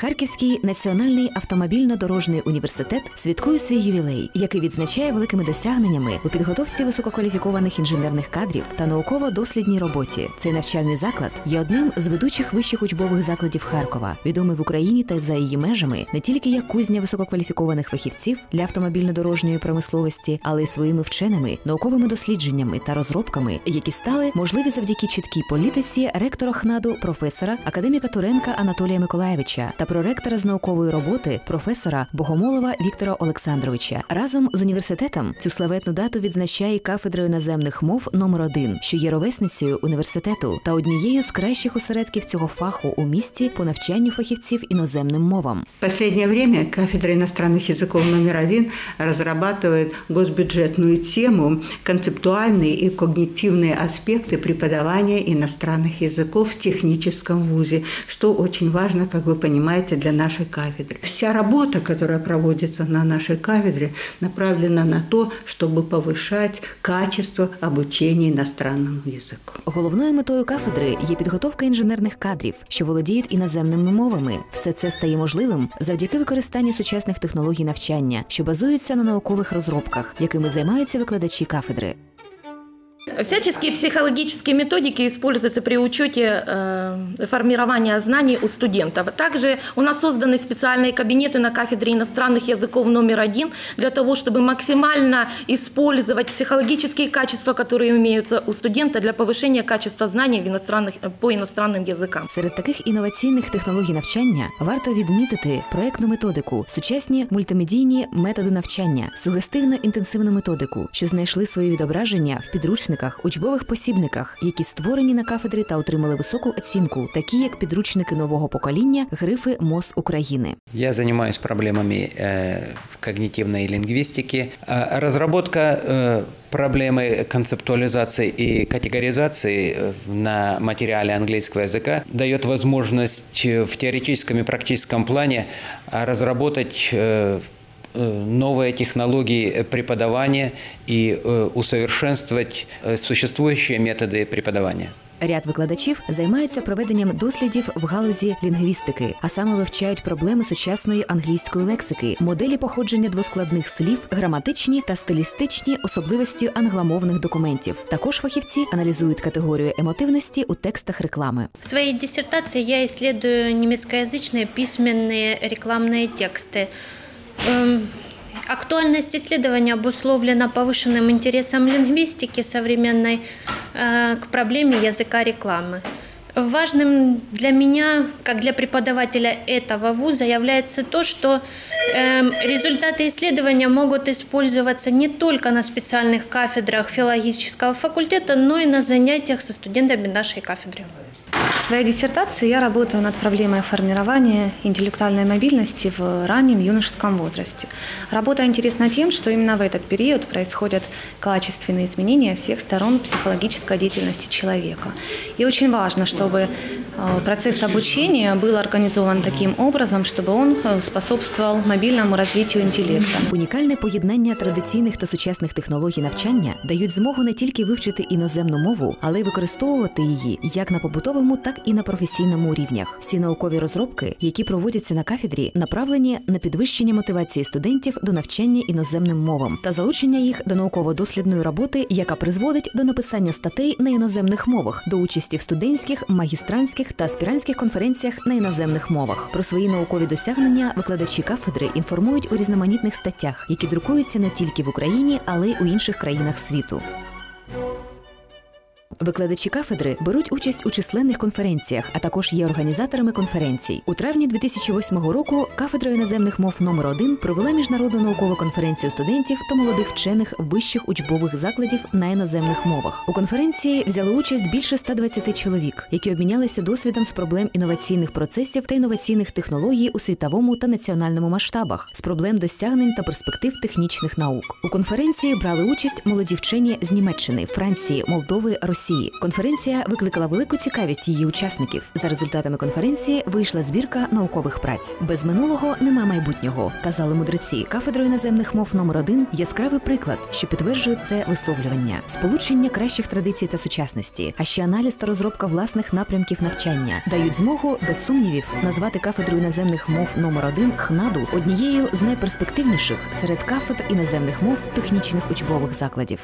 Харківський національний автомобільно-дорожній університет святкує свій ювілей, який відзначає великими досягненнями у підготовці висококваліфікованих інженерних кадрів та науково-дослідній роботі. Цей навчальний заклад є одним з ведучих вищих учбових закладів Харкова, відомий в Україні та за її межами не тільки як кузня висококваліфікованих фахівців для автомобільно-дорожньої промисловості, але й своїми вченими, науковими дослідженнями та розробками, які стали можливі завдяки чіткій політиці ректора ХНАДу професора академіка Туренка Анатолія Миколаєвича та проректора з наукової роботи професора Богомолова Віктора Олександровича. Разом з університетом цю славетну дату відзначає кафедра іноземних мов номер 1 що є ровесницею університету та однією з кращих осередків цього фаху у місті по навчанню фахівців іноземним мовам. В последнее время кафедра иностранных языков номер один разрабатывает госбюджетную тему концептуальные и когнитивные аспекты преподавания иностранных языков в техническом вузе, что очень важно, как вы понимаете, для нашей кафедры. Вся работа, которая проводится на нашей кафедре, направлена на то, чтобы повышать качество обучения иностранному языку. Головною метою кафедри є підготовка інженерних кадрів, що володіють іноземними мовами. Все це стає можливим завдяки використанню сучасних технологій навчання, що базуються на наукових розробках, якими займаються викладачі кафедри. Всяческие психологические методики используются при учете э, формирования знаний у студентов. Также у нас созданы специальные кабинеты на кафедре иностранных языков номер один для того, чтобы максимально использовать психологические качества, которые имеются у студента для повышения качества знаний в иностранных, по иностранным языкам. Серед таких інноваційних технологій навчання варто відмітити проектну методику, сучасні мультимедійні методи навчання, сугестивно-інтенсивну методику, що знайшли своє відображення в підручниках, учбових посібниках, які створені на кафедрі та отримали високу оцінку, такі як підручники нового покоління Грифи МОЗ України. Я занимаюсь проблемами э, в когнитивной лингвистике. А Разработка э, проблемы концептуализации и категоризации э, на материале английского языка дает возможность э, в теоретическом и практическом плане а, разработать э, э, новые технологии преподавания и э, усовершенствовать э, существующие методы преподавания. Ряд викладачів займаються проведенням дослідів в галузі лінгвістики, а саме вивчають проблеми сучасної англійської лексики, моделі походження двоскладних слів, граматичні та стилістичні особливості англомовних документів. Також фахівці аналізують категорію емотивності у текстах реклами. В своей диссертации я исследую немецкоязычные письменные рекламные тексты. Эм, Актуальность исследования обусловлена повышенным интересом лингвистики современной э, к проблеме языка рекламы. Важным для меня, как для преподавателя этого вуза, является то, что эм, результаты исследования могут использоваться не только на специальных кафедрах филологического факультета, но и на занятиях со студентами нашей кафедры. В своей диссертации я работаю над проблемой формирования интеллектуальной мобильности в раннем юношеском возрасте. Работа интересна тем, что именно в этот период происходят качественные изменения всех сторон психологической деятельности человека. И очень важно, чтобы процесс обучения был организован таким образом, чтобы он э, способствовал мобильному развитию интеллекта. Унікальне поєднання традиційних та сучасних технологій навчання дають змогу не тільки вивчити іноземну мову, але й використовувати її як на побутовому, так і на професійному рівнях. Всі наукові розробки, які проводяться на кафедрі, направлені на підвищення мотивації студентів до навчання іноземним мовам та залучення їх до науково-дослідної роботи, яка призводить до написання статей на іноземних мовах, до участі в студентських, магістрантських та аспірантських конференціях на іноземних мовах. Про свої наукові досягнення викладачі кафедри інформують у різноманітних статтях, які друкуються не тільки в Україні, але й у інших країнах світу. Викладачі кафедри беруть участь у численних конференціях, а також є організаторами конференцій. У травні 2008 року кафедра іноземних мов номер 1 провела міжнародну наукову конференцію студентів та молодих вчених вищих учбових закладів на іноземних мовах. У конференції взяло участь більше 120 чоловік, які обмінялися досвідом з проблем інноваційних процесів та інноваційних технологій у світовому та національному масштабах, з проблем досягнень та перспектив технічних наук. У конференції брали участь молоді вчені з Німеччини, Франції, Молдови, Росії. Росії. Конференція викликала велику цікавість її учасників. За результатами конференції вийшла збірка наукових праць. Без минулого нема майбутнього, казали мудреці. Кафедра іноземних мов номер 1 яскравий приклад, що підтверджує це висловлювання, сполучення кращих традицій та сучасності, а ще аналіз та розробка власних напрямків навчання дають змогу без сумнівів назвати кафедру іноземних мов номер 1 ХНАДу однією з найперспективніших серед кафедр іноземних мов технічних учбових закладів.